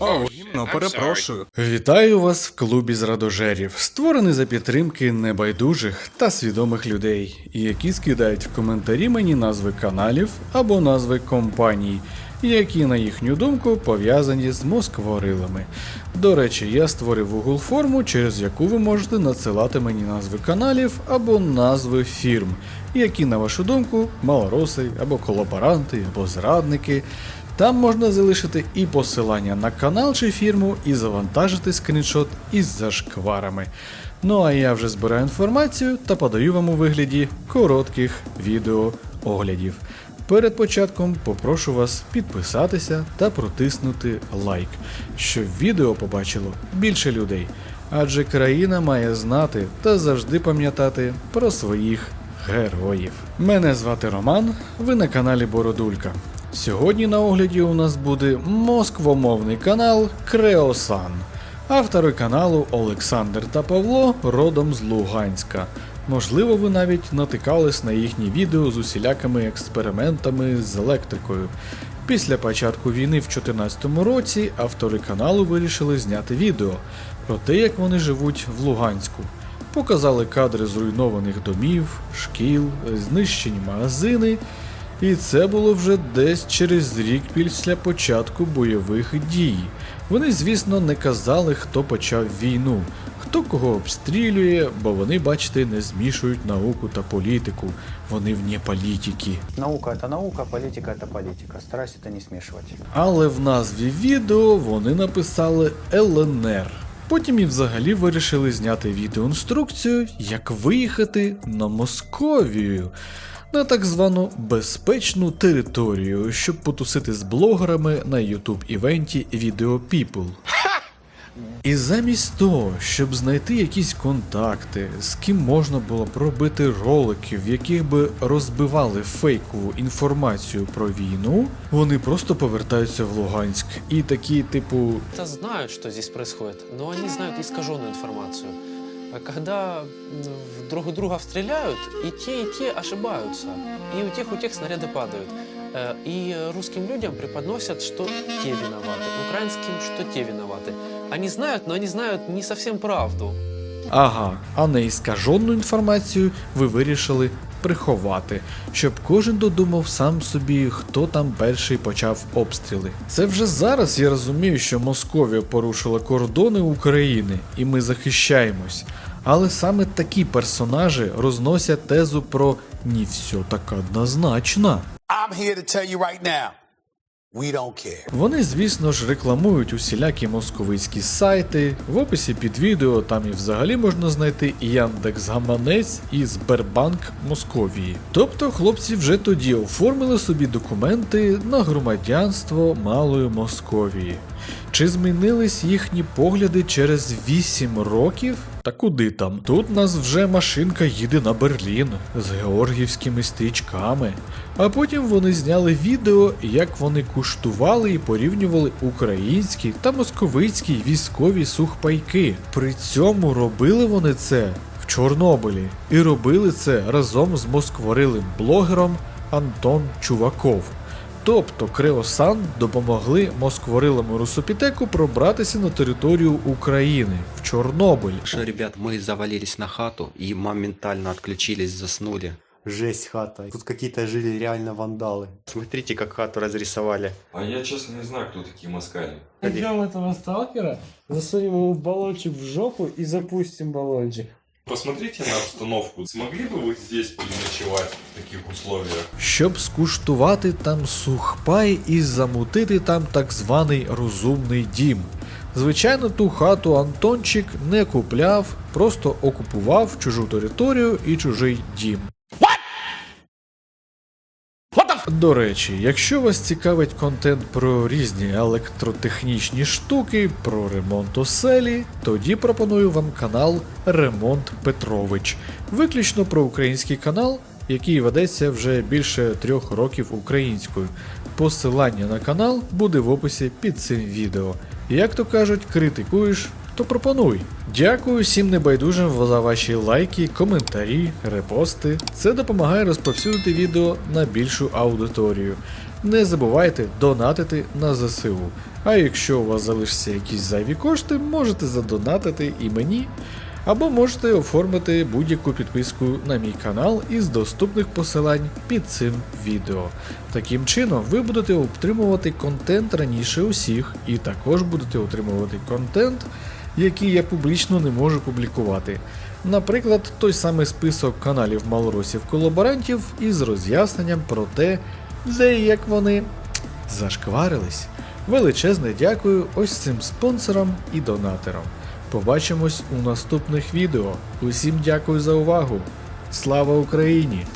О, гімно, перепрошую. Вітаю вас в клубі зрадожерів, створений за підтримки небайдужих та свідомих людей, які скидають в коментарі мені назви каналів або назви компаній, які, на їхню думку, пов'язані з москворилами. До речі, я створив Google форму, через яку ви можете надсилати мені назви каналів або назви фірм, які, на вашу думку, малороси або колаборанти, або зрадники. Там можна залишити і посилання на канал чи фірму, і завантажити скріншот із зашкварами. Ну а я вже збираю інформацію та подаю вам у вигляді коротких відео оглядів. Перед початком попрошу вас підписатися та протиснути лайк, щоб відео побачило більше людей. Адже країна має знати та завжди пам'ятати про своїх героїв. Мене звати Роман, ви на каналі Бородулька. Сьогодні на огляді у нас буде москвомовний канал Креосан. Автори каналу Олександр та Павло родом з Луганська. Можливо, ви навіть натикались на їхні відео з усілякими експериментами з електрикою. Після початку війни в 2014 році автори каналу вирішили зняти відео про те, як вони живуть в Луганську. Показали кадри зруйнованих домів, шкіл, знищені магазини. І це було вже десь через рік після початку бойових дій. Вони, звісно, не казали, хто почав війну, хто кого обстрілює, бо вони, бачите, не змішують науку та політику. Вони вне політики. Наука это наука, политика это политика. Старайся это не смешивать. Але в назві відео вони написали ЛНР. Потім і взагалі вирішили зняти відеоінструкцію, як виїхати на Московію. На так звану безпечну територію, щоб потусити з блогерами на YouTube івенті Video People. І замість того, щоб знайти якісь контакти, з ким можна було б робити ролики, в яких би розбивали фейкову інформацію про війну, вони просто повертаються в Луганськ і такі, типу, Это знают, что здесь происходит, но они знают искаженную информацию А когда м, в друг друга стреляют, и те, и те ошибаются. И у тех, у тех снаряды падают. Э, И русским людям преподносят, что те виноваты, украинским, что те виноваты. Они знают, но они знают не совсем правду. ага, а не іскажену інформацію ви вирішили приховати, щоб кожен додумав сам собі, хто там перший почав обстріли. Це вже зараз я розумію, що Московія порушила кордони України, і ми захищаємось. Але саме такі персонажі розносять тезу про «не все так однозначно. I'm here to tell you right now, we don't care. Вони, звісно ж, рекламують усілякі московицькі сайти. В описі під відео там і взагалі можна знайти і Яндекс Гаманець і Сбербанк Московії. Тобто хлопці вже тоді оформили собі документи на громадянство Малої Московії. Чи змінились їхні погляди через 8 років? Та куди там? Тут нас вже машинка їде на Берлін з георгівськими стрічками. А потім вони зняли відео, як вони куштували і порівнювали українські та московицькі військові сухпайки. При цьому робили вони це в Чорнобилі і робили це разом з москворилим блогером Антон Чуваков. Тобто Креосан допомогли москворилому Русопітеку пробратися на територію України в Чорнобиль. Что, ребят, мы завалились на хату и моментально отключились, заснули. Жесть хата. Тут какие-то жили реально вандалы. Смотрите, как хату разрисовали. А я честно не знаю, кто такие москали. Найдем этого сталкера, засунем ему баллончик в жопу и запустим баллончик. Посмотрите на обстановку. Смогли бы вы здесь переночевать в таких условиях? щоб скуштувати там сухпай і замутити там так званий розумний дім. Звичайно, ту хату Антончик не купляв, просто окупував чужу територію і чужий дім. До речі, якщо вас цікавить контент про різні електротехнічні штуки, про ремонт оселі, тоді пропоную вам канал Ремонт Петрович. Виключно про український канал, який ведеться вже більше трьох років українською. Посилання на канал буде в описі під цим відео. Як то кажуть, критикуєш, то пропонуй. Дякую всім небайдужим за ваші лайки, коментарі, репости. Це допомагає розповсюдити відео на більшу аудиторію. Не забувайте донатити на ЗСУ. А якщо у вас залишаться якісь зайві кошти, можете задонатити і мені. Або можете оформити будь-яку підписку на мій канал із доступних посилань під цим відео. Таким чином, ви будете отримувати контент раніше усіх, і також будете отримувати контент, який я публічно не можу публікувати. Наприклад, той самий список каналів малоросів колаборантів із роз'ясненням про те, де і як вони зашкварились. Величезне дякую ось цим спонсорам і донатерам. Побачимось у наступних відео. Усім дякую за увагу. Слава Україні!